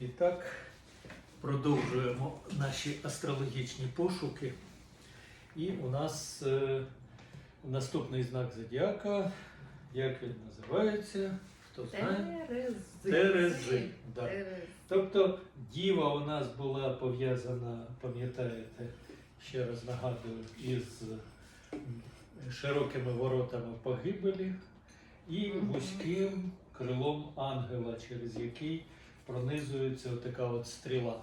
І так продовжуємо наші астрологічні пошуки. І у нас е, наступний знак зодіака. Як він називається? Хто знає? Терези. Терези. Да. Терези. Тобто діва у нас була пов'язана, пам'ятаєте, ще раз нагадую, із широкими воротами погибелі і вузьким крилом ангела, через який пронизується така от стріла.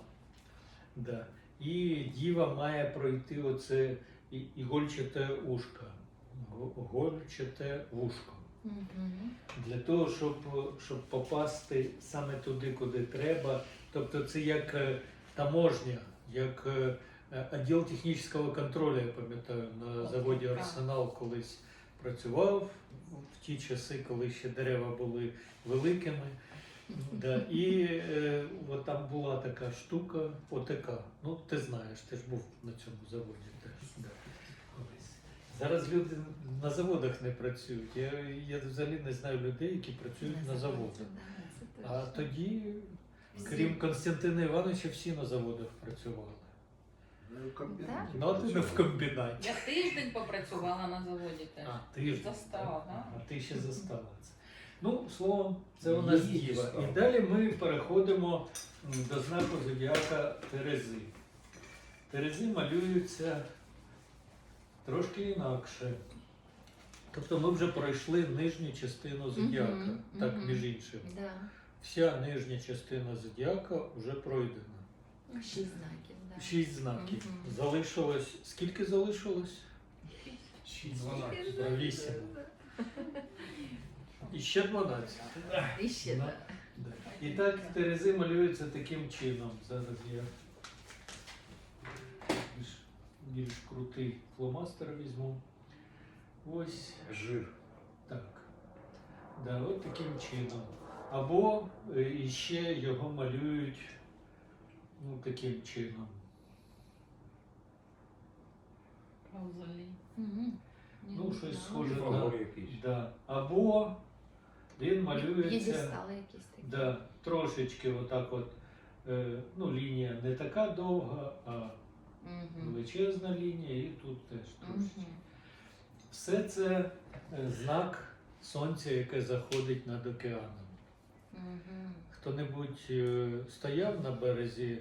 Да. І діва має пройти оце ігольчате ушко. Гольчате вушко. Для того, щоб, щоб попасти саме туди, куди треба. Тобто це як е, таможня, як е, е, відділ технічного контролю, я пам'ятаю, на заводі Арсенал колись працював в ті часи, коли ще дерева були великими. Да, і е, от там була така штука ОТК. Ну, ти знаєш, ти ж був на цьому заводі теж. Да. Зараз люди на заводах не працюють. Я, я взагалі не знаю людей, які працюють на заводах. Да, А тоді, крім Константина Івановича, всі на заводах працювали. Ну. Ну, ти не в комбінаті. Я тиждень попрацювала на заводі теж. А, ти ж Застала, да? А ти ще застала це. Ну, словом, це у нас Її діва. І далі ми переходимо м, до знаку зодіака Терези. Терези малюються трошки інакше. Тобто ми вже пройшли нижню частину зодіака, Мгм, так мгм. між іншим. Да. Вся нижня частина зодіака вже пройдена. Ну, Шість знаків, да. Шість знаків. Мгм. Залишилось. Скільки залишилось? Шість ж? Вісім. І ще 12. І ще, Ну, да. Да. І так терези малюються таким чином. Зараз я більш, більш крутий фломастер візьму. Ось Жир. так. Да, от таким чином. Або е, іще його малюють ну, таким чином. Мгм. Ну, щось схоже. Якийсь. Да. Або він малюється. Якісь такі. Да, трошечки отак от. Е, ну, лінія не така довга, а Мгм. величезна лінія, і тут теж трошечки. Мгм. Все це е, знак сонця, яке заходить над океаном. Мгм. Хто-небудь е, стояв на березі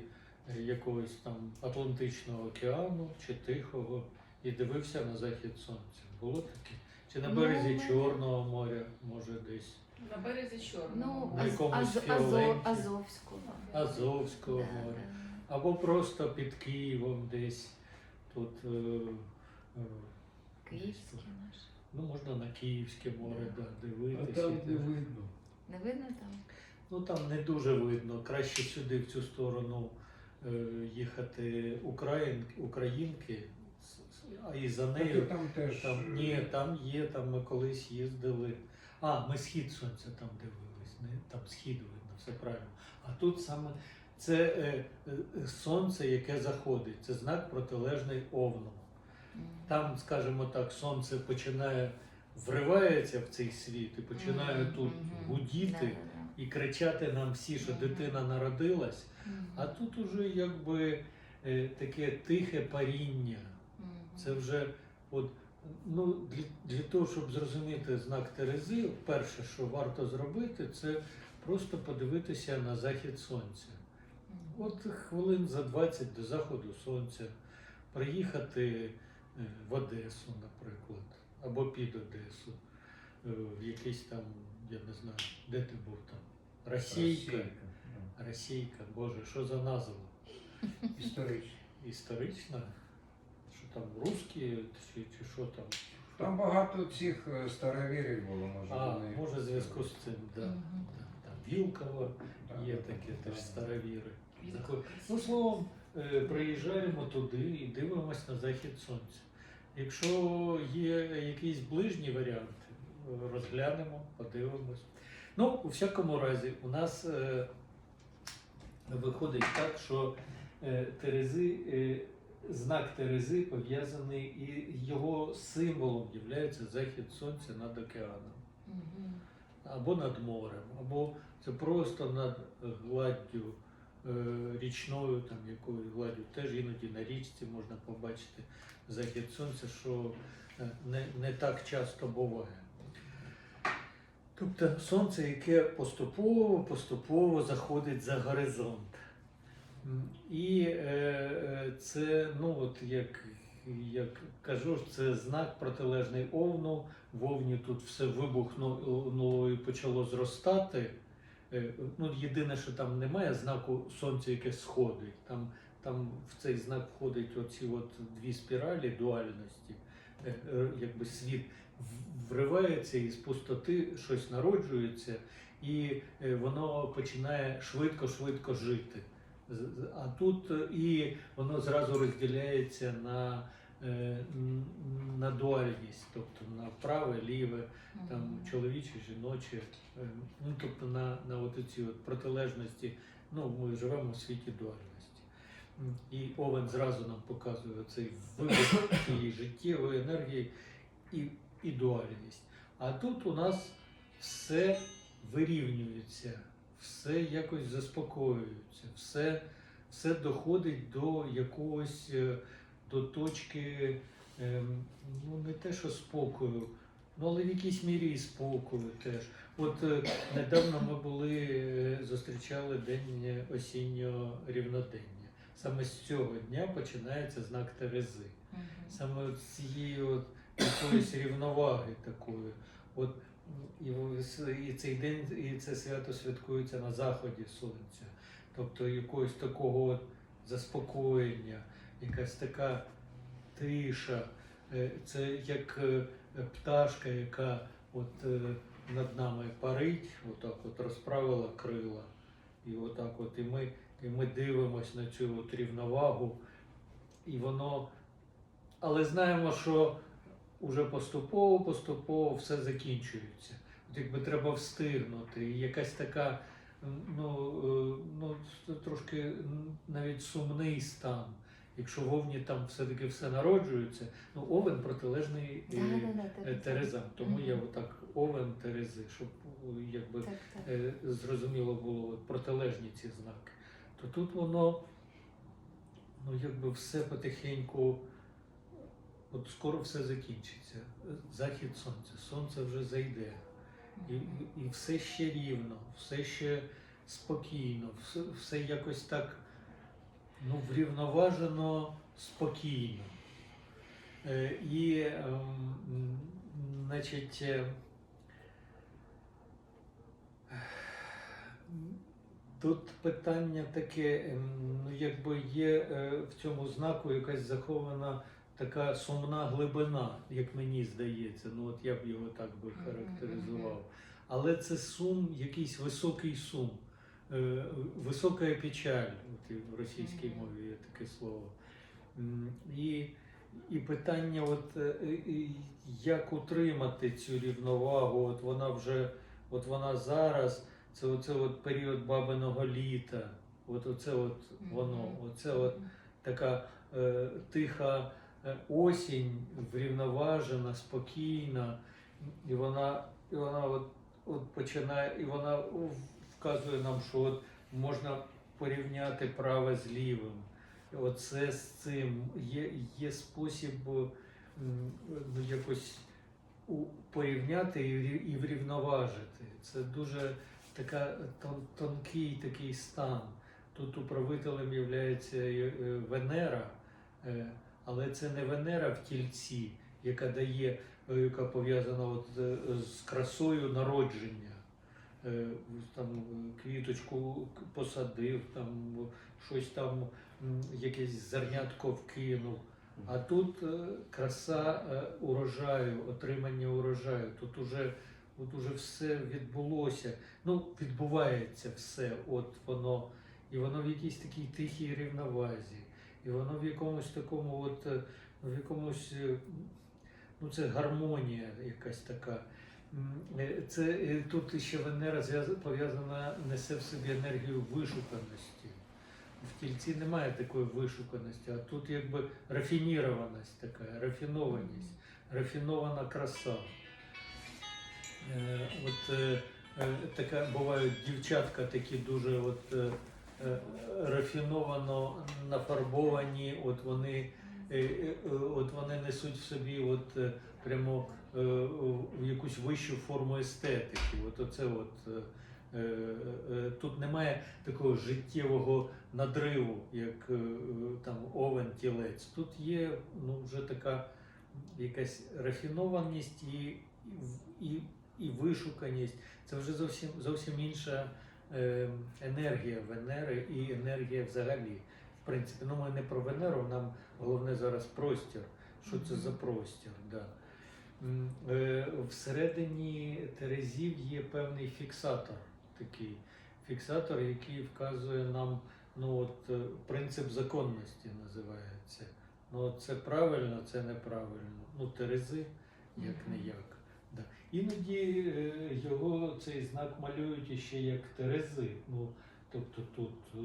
е, якогось там Атлантичного океану чи Тихого і дивився на захід сонця. Було таке? Чи на Ну, березі ми- Чорного моря, може десь На березі Ну, чорного. На Аз- якомусь Аз- фіоленті. Азов- Азовського. Азовського Да, моря. да. Або просто під Києвом десь тут. е, е, Київське наше. Ну, можна на Київське море да, А дивитися. там не видно. Не видно там? Ну там не дуже видно. Краще сюди, в цю сторону е, їхати Україн, українки, с- с- а і за нею. там теж. Там, е, ні, там є, там ми колись їздили. А, ми схід сонця там дивились, не? там схід видно, все правильно. А тут саме це е, е, сонце, яке заходить, це знак протилежний овну. Там, скажімо так, сонце починає вривається в цей світ і починає тут гудіти і кричати нам всі, що дитина народилась. А тут уже якби е, таке тихе паріння. Це вже от. Ну, для, для того, щоб зрозуміти знак Терези, перше, що варто зробити, це просто подивитися на захід сонця. От хвилин за 20 до заходу сонця приїхати е, в Одесу, наприклад, або під Одесу, е, в якийсь там, я не знаю, де ти був там? Російка. Російка. Російка, Боже, що за назва? Історично. Історична? Там, русські чи, чи що там? Там багато цих е, старовірів було, може. А, вони- може, в зв'язку з цим, да. Мгм. Там, Вілково Да, є да, таке да. теж старовіри. Вілково Ну, словом, е, приїжджаємо туди і дивимося на захід сонця. Якщо є якийсь ближній варіант, е, розглянемо, подивимось. Ну, у всякому разі, у нас е, виходить так, що е, Терези, е, знак Терези пов'язаний і його символом є захід сонця над океаном або над морем, або це просто над гладдю е, річною там якою гладдю. Теж іноді на річці можна побачити захід сонця, що е, не, не так часто буває. Тобто сонце, яке поступово, поступово заходить за горизонт. І е, е, це, ну от як, як кажу, це знак протилежний овну. В овні тут все вибухнуло і почало зростати. Е, Ну, єдине, що там немає знаку сонця, яке сходить. Там, там в цей знак входять оці от дві спіралі дуальності. Якби світ вривається із пустоти, щось народжується, і воно починає швидко-швидко жити. А тут е, і воно зразу розділяється на, е, на дуальність, тобто на праве, ліве, там чоловіче, жіноче, е, ну тобто на, на от ці от протилежності. Ну, ми живемо у світі дуальності. І Овен зразу нам показує цей вибух цієї життєвої енергії і, і дуальність. А тут у нас все вирівнюється, все якось заспокоюється, все, все доходить до якогось е, до точки, ем, ну не те, що спокою, ну але в якійсь мірі і спокою теж. От е, недавно ми були, е, зустрічали день осіннього рівнодення. Саме з цього дня починається знак Терези саме з цієї от якоїсь рівноваги такої. От і, цей день, і це свято святкується на заході сонця. Тобто якогось такого заспокоєння, якась така тиша. Е, Це як е, пташка, яка от е, над нами парить, отак от розправила крила. І отак от і ми, і ми дивимося на цю от рівновагу, і воно але знаємо, що вже поступово, поступово все закінчується. От якби треба встигнути. І якась така, ну, е, ну трошки навіть сумний стан. Якщо в Овні там все-таки все народжується, ну овен протилежний е, Да-да-да, е, Терезам. Тому я Мгм. отак овен Терези, щоб якби Так, так. е, зрозуміло було протилежні ці знаки, то тут воно ну, якби все потихеньку, от скоро все закінчиться. Захід сонця, сонце вже зайде. І, і, все ще рівно, все ще спокійно, все, все якось так ну, врівноважено спокійно. Е, і, м, значить, е, Тут питання таке, ем, ну якби є е, в цьому знаку якась захована така сумна глибина, як мені здається. Ну от я б його так би характеризував. Але це сум, якийсь високий сум, е, висока печаль, от в російській мові є таке слово. І, і питання, от, е, як утримати цю рівновагу, от вона вже, от вона зараз. Це оце от період бабиного літа. От оце от воно, оце от така е, тиха осінь, врівноважена, спокійна, і вона, і вона от, от починає, і вона вказує нам, що от можна порівняти праве з лівим. Оце з цим є, є спосіб ну, якось порівняти і, врівноважити. Це дуже така тон, тонкий такий стан. Тут управителем є Венера, е, але це не Венера в тільці, яка дає, е, яка пов'язана от з- з красою народження. Е, Там е, квіточку посадив, там щось там, якесь зернятко вкинув. А тут е, краса е, урожаю, отримання урожаю. Тут уже, от уже все відбулося. Ну, відбувається все, от воно, і воно в якійсь такій тихій рівновазі, і воно в якомусь такому, от, е, в якомусь, е, ну це гармонія якась така. Е, Це тут ще Венера пов'язана, несе в собі енергію вишуканості. В тільці немає такої вишуканості, а тут якби рафінірованість така, рафінованість, рафінована краса. От така бувають дівчатка такі дуже от, рафіновано нафарбовані, от вони, е, е, е, от вони несуть в собі от, е, прямо е, в якусь вищу форму естетики. От оце от, е, е, е, тут немає такого життєвого надриву, як е, е, там овен тілець. Тут є ну, вже така якась рафінованість і, і, і, вишуканість. Це вже зовсім зовсім інша е, енергія Венери і енергія взагалі. В принципі, ну ми не про Венеру, нам головне зараз простір. Що це за простір? Да. Е, Всередині Терезів є певний фіксатор такий. Фіксатор, який вказує нам ну, от, е, принцип законності називається. Ну, от це правильно, це неправильно. Ну, Терези, як не як. Іноді е, його цей знак малюють іще як Терези. Ну, тобто тут е,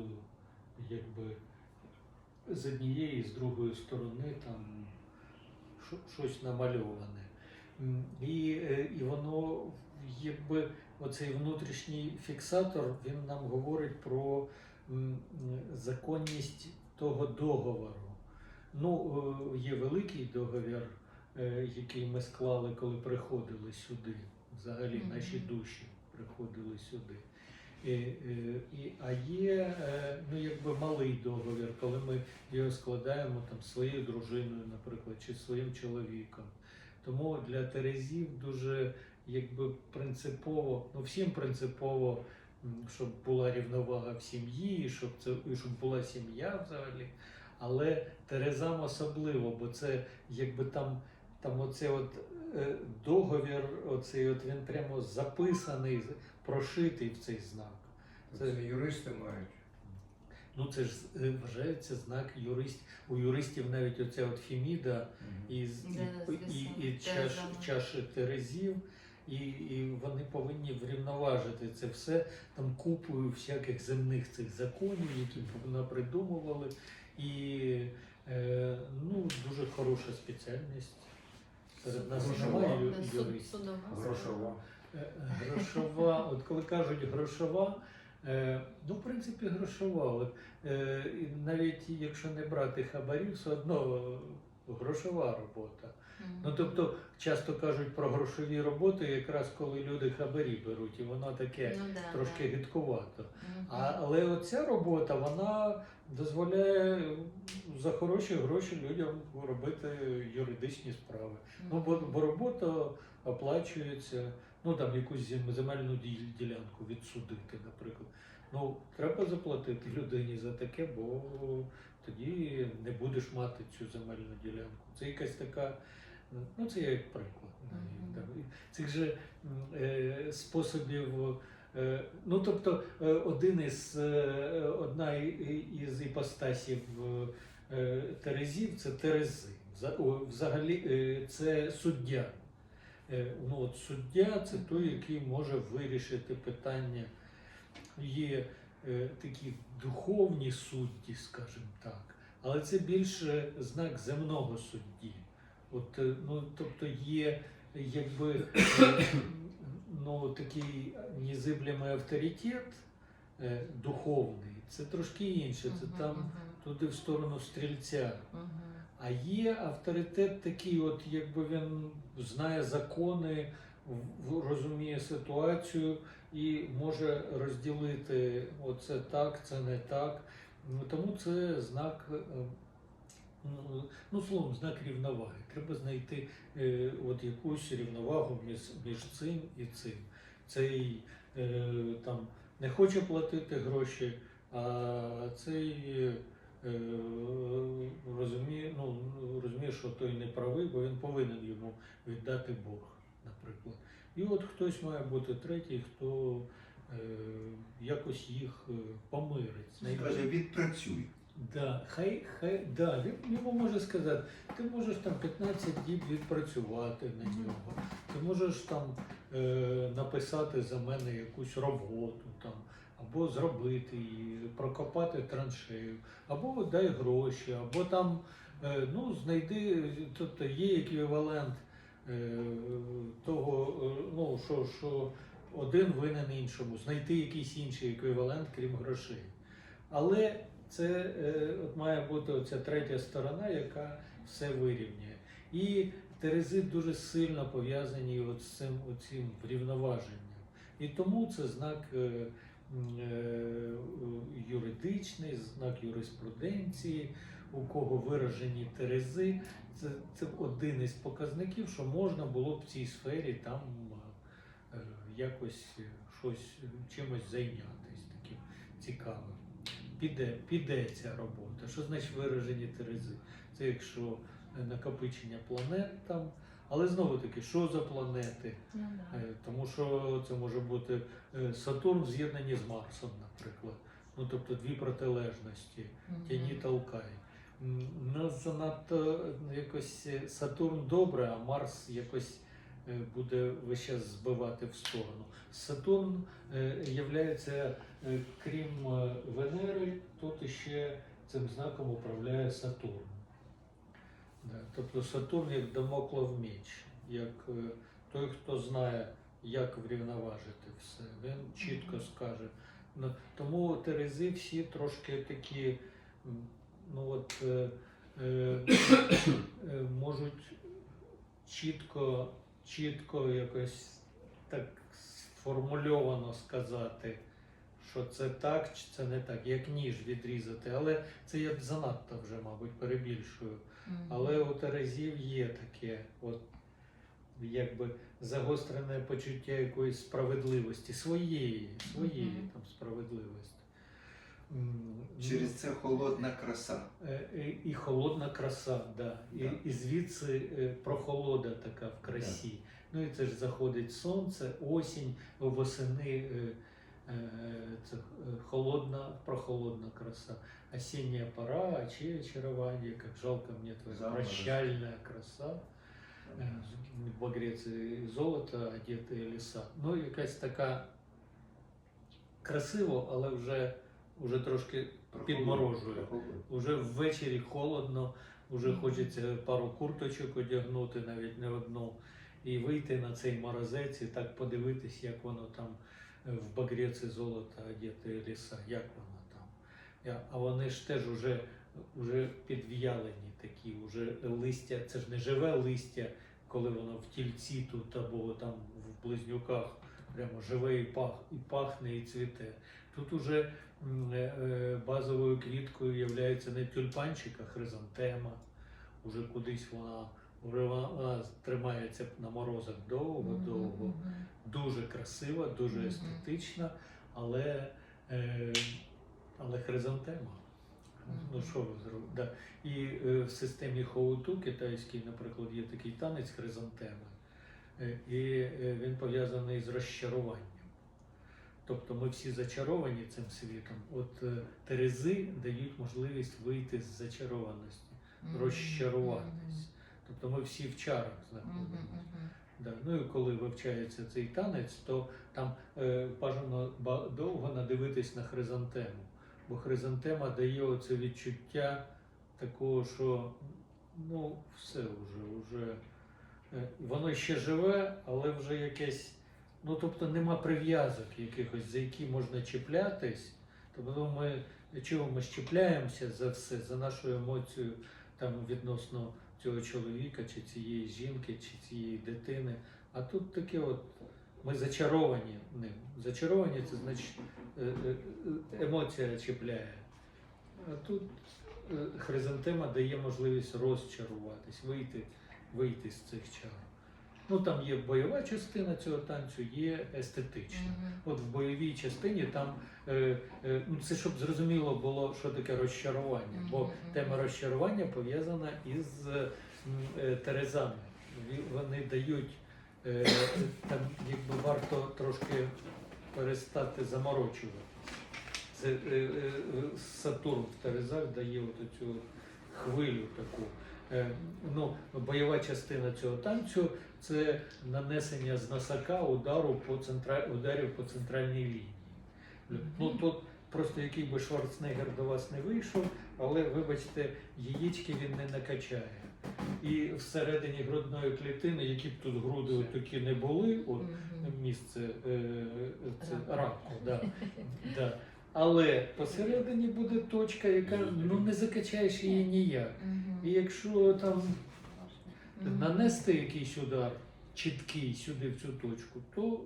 якби з однієї з другої сторони там щось намальоване. І, е, і воно якби оцей внутрішній фіксатор він нам говорить про законність того договору. Ну, є великий договір, який ми склали, коли приходили сюди. Взагалі наші душі приходили сюди. І, е, і, а є е, ну, якби малий договір, коли ми його складаємо там, своєю дружиною, наприклад, чи своїм чоловіком. Тому для Терезів дуже якби принципово, ну всім принципово, щоб була рівновага в сім'ї, щоб це і щоб була сім'я взагалі. Але Терезам особливо, бо це якби там, там оце от е, договір, оцей от він прямо записаний, прошитий в цей знак. Це юристи мають. Ну це ж е, вважається знак юрист. У юристів навіть оця от Феміда із і, Да, і, і, чаш, чаші Терезів, і, і вони повинні врівноважити це все там купою всяких земних цих законів, які вона придумували. І е, ну, дуже хороша спеціальність. Серед нас Грошова. немає ю- Суд- юристів. судова. Грошова. Е, Грошова, от коли кажуть грошова, е, ну, в принципі, грошова. От, е, і навіть якщо не брати хабарів, все одно грошова робота. Ну тобто часто кажуть про грошові роботи, якраз коли люди хабарі беруть, і воно таке Ну, да, трошки да. гидкувато. Мгм. А, але оця робота вона дозволяє за хороші гроші людям робити юридичні справи. Ну, бо, бо робота оплачується, ну там якусь земельну ділянку відсудити, наприклад. Ну, треба заплатити людині за таке, бо тоді не будеш мати цю земельну ділянку. Це якась така, ну це я як приклад. Цих же е, способів. е, Ну, тобто, е, один із одна із іпостасів е, Терезів це Терези. Взагалі е, це суддя. Е, Ну, от суддя це той, який може вирішити питання. Є е, такі духовні судді, скажімо так, але це більше знак земного судді. От, е, ну, тобто є якби е, ну, такий незиблемий авторитет е, духовний, це трошки інше, це там туди в сторону стрільця. А є авторитет такий, от якби він знає закони, розуміє ситуацію і може розділити оце так, це не так. Ну, Тому це знак, ну, словом, знак рівноваги. Треба знайти е, от якусь рівновагу між, між цим і цим. Цей е, там не хоче платити гроші, а цей е, розуміє, ну, розуміє, що той не правий, бо він повинен йому віддати Бог, наприклад. І от хтось має бути третій, хто е, якось їх е, помирить. знайде. Каже, відпрацюй. Да, хай, хай, да, він йому може сказати, ти можеш там 15 діб відпрацювати на нього, ти можеш там е, написати за мене якусь роботу там, або зробити її, прокопати траншею, або дай гроші, або там е, ну, знайди, тобто є еквівалент е, того, е, ну, що, що один винен іншому, знайти якийсь інший еквівалент, крім грошей. Але це е, от має бути оця третя сторона, яка все вирівнює. І терези дуже сильно пов'язані от з цим оцим врівноваженням. І тому це знак е, е, юридичний, знак юриспруденції, у кого виражені терези. Це, це один із показників, що можна було б в цій сфері там якось щось чимось зайнятися таким цікавим. Піде, піде ця робота. Що значить виражені терези? Це якщо е, накопичення планет там. Але знову таки, що за планети? Ну, да. Е, Тому що це може бути е, Сатурн в з'єднанні з Марсом, наприклад. Ну тобто дві протилежності. Тяні толкай. Нас занадто якось Сатурн добре, а Марс якось буде весь час збивати в сторону. Сатурн е, являється, е, крім е, Венери, тут іще цим знаком управляє Сатурн. Тобто Сатурн як Дамоклов меч, як е, той, хто знає, як врівноважити все. Він чітко скаже. Ну, тому Терези всі трошки такі, ну от е, е, е, можуть чітко, чітко якось так сформульовано сказати, що це так чи це не так, як ніж відрізати. Але це я занадто вже, мабуть, перебільшую. Мгм. Але у Терезів є таке, от якби загострене почуття якоїсь справедливості, своєї, своєї Мгм. там справедливості. Через це холодна краса. Е, е, І холодна краса, да. І, Да. і звідси е, прохолода така в красі. Ну і це ж заходить сонце, осінь, восени це холодна, прохолодна краса. Осіння пора, очі очаровання, як жалко мені твоя Заморозки. прощальна краса. Багрець і золото, одеті ліса. Ну, якась така красиво, але вже, вже трошки підморожує. Уже ввечері холодно, вже хочеться пару курточок одягнути, навіть не одну, і вийти на цей морозець і так подивитись, як воно там е, в багрєці золота одіти ліса, як воно там. А вони ж теж уже, уже підв'ялені такі, уже листя, це ж не живе листя, коли воно в тільці тут або там в близнюках прямо живе і, пах, і пахне, і цвіте. Тут уже базовою квіткою є не тюльпанчик, а хризантема. Уже кудись вона, вже вона, вона тримається на морозах довго-довго. Дуже красива, дуже естетична, але, е, але хризантема. Ну що ви зробите? Да. І е, в системі хоуту китайській, наприклад, є такий танець хризантеми, е, і е, він пов'язаний з розчаруванням. Тобто ми всі зачаровані цим світом. От е, терези дають можливість вийти з зачарованості, Мгм. розчаруватись. Тобто ми всі в чарах знаходимося. Мгм. Да. Ну і коли вивчається цей танець, то там е, бажано довго надивитись на хризантему. Бо хризантема дає оце відчуття такого, що ну, все вже, вже е, воно ще живе, але вже якесь, ну тобто нема прив'язок якихось, за які можна чіплятись. Тобто ми чого ми щепляємося за все, за нашу емоцію там відносно цього чоловіка, чи цієї жінки, чи цієї дитини. А тут таке от ми зачаровані ним. Зачаровані це значить е, е, е, емоція чіпляє. А тут хризантема дає можливість розчаруватись, вийти, вийти з цих чар. Ну там є бойова частина цього танцю, є естетична. Мгм. От в бойовій частині там е, е, ну це щоб зрозуміло було, що таке розчарування. Бо тема розчарування пов'язана із е, терезами. Вони дають е, там, якби варто трошки перестати заморочувати. Це е, е, е, Сатурн в Терезах дає от цю хвилю таку. Е, ну, бойова частина цього танцю це нанесення з носака удару по центра... ударів по центральній лінії. Ну тут просто який би Шварценеггер до вас не вийшов, але вибачте, яєчки він не накачає. І всередині грудної клітини, які б тут груди от такі не були, от місце е, це Раку. раку, да, да. Але посередині буде точка, яка ну не закачаєш її ніяк. І якщо там. Нанести якийсь удар чіткий сюди в цю точку, то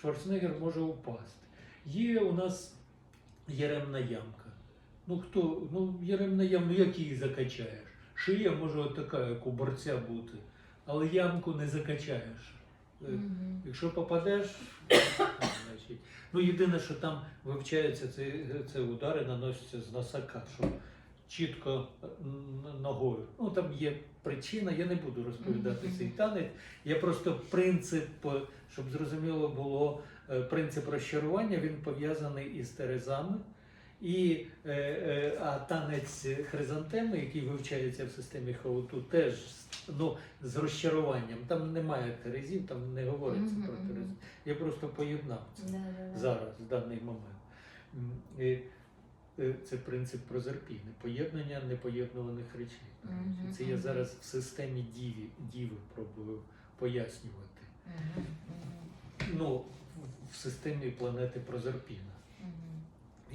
Шварценеггер може упасти. Є у нас яремна ямка. Ну хто, ну яремна ямка, ну як її закачаєш? Шия може отака, як у борця бути, але ямку не закачаєш. Е, Мгм. Якщо попадеш, значить. Ну єдине, що там вивчається, це, це удари наносяться з носака, щоб чітко ногою. Ну там є причина, я не буду розповідати цей танець. Я просто принцип, щоб зрозуміло було, е, принцип розчарування він пов'язаний із терезами. І, е, е, а танець хризантеми, який вивчається в системі хаоту, теж ну, з розчаруванням. Там немає терезів, там не говориться Мгм, про мгм. терези. Я просто поєднав це Да-да-да. зараз, в даний момент. Е, Це принцип прозерпіни, поєднання непоєднуваних речей. Мгм, Це я зараз в системі діві, діви пробую пояснювати. Мгм, Ну, в- системі планети Прозерпіна. мгм.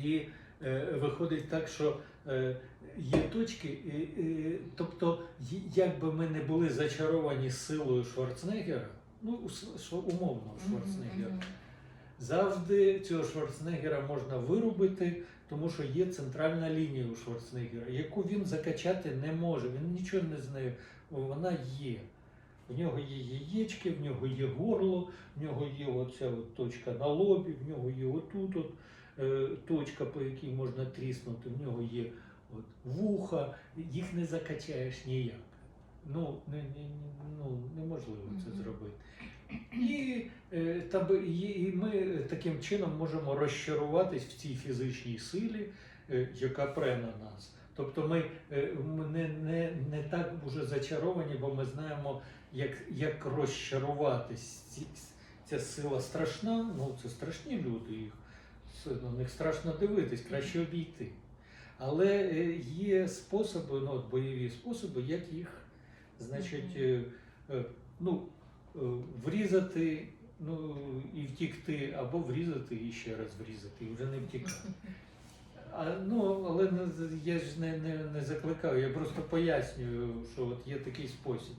І е, виходить так, що е, є точки, і, і, тобто, й- як би ми не були зачаровані силою Шварценеггера, ну, умовно Шварценеггера, Мгм, завжди цього Шварценеггера можна вирубити, тому що є центральна лінія у Шварценеггера, яку він закачати не може, він нічого не з нею, вона є. В нього є яєчки, в нього є горло, в нього є оця от точка на лобі, в нього є отут от, е, точка, по якій можна тріснути, в нього є от, вуха, їх не закачаєш ніяк. Ну, не, не- ну, неможливо це зробити. І, е, та, і, і ми таким чином можемо розчаруватись в цій фізичній силі, е, яка пре на нас. Тобто ми, е, ми не, не, не так уже зачаровані, бо ми знаємо, як, як розчаруватись. Ця сила страшна, ну це страшні люди, їх на них страшно дивитись, краще обійти. Але є способи, ну от бойові способи, як їх, значить, ну, врізати ну, і втікти, або врізати і ще раз врізати, і вже не втікати. А, ну, але я ж не, не, не закликаю, я просто пояснюю, що от є такий спосіб.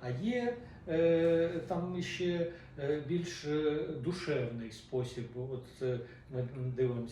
А є е, там ще е, більш е, душевний спосіб. От ми дивимося